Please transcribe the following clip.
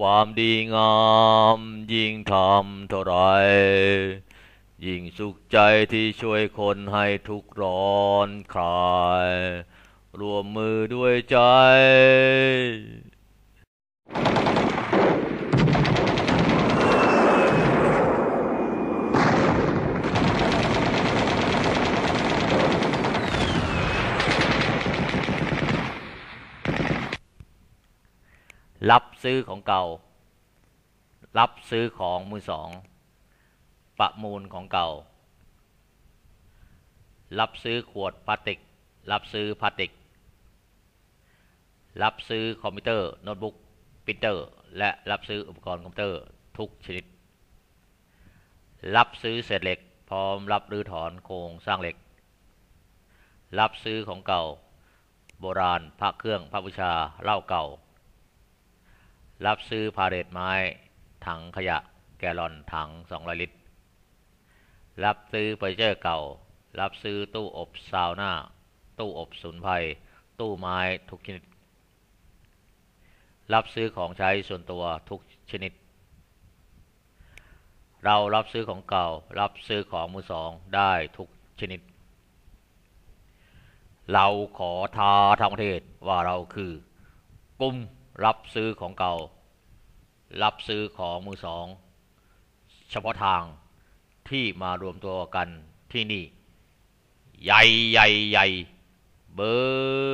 ความดีงามยิ่งทำเท่าไรยิ่งสุขใจที่ช่วยคนให้ทุกข์ร้อนคลายรวมมือด้วยใจ รับซื้อของเก่า รับซื้อของมือสอง ประมูลของเก่า รับซื้อขวดพลาสติก รับซื้อพลาสติก รับซื้อคอมพิวเตอร์โน้ตบุ๊กปรินเตอร์ และรับซื้ออุปกรณ์คอมพิวเตอร์ทุกชนิด รับซื้อเศษเหล็ก พร้อมรับรื้อถอนโครงสร้างเหล็ก รับซื้อของเก่า โบราณพระเครื่องพระบูชาเหล้าเก่า รับซื้อพาเลทไม้ ถังขยะ แกลลอนถัง 200 ลิตร รับซื้อเฟอร์นิเจอร์เก่า รับซื้อตู้อบซาวน่า ตู้อบสุนไพรตู้ไม้ทุกชนิด รับซื้อของใช้ส่วนตัวทุกชนิด เรารับซื้อของเก่า รับซื้อของมือสองได้ทุกชนิด เราขอท้าทั้งประเทศว่าเราคือกลุ่ม รับซื้อของเก่า รับซื้อของมือสอง เฉพาะทางที่มารวมตัวกันที่นี่ ใหญ่ใหญ่ใหญ่เบอร์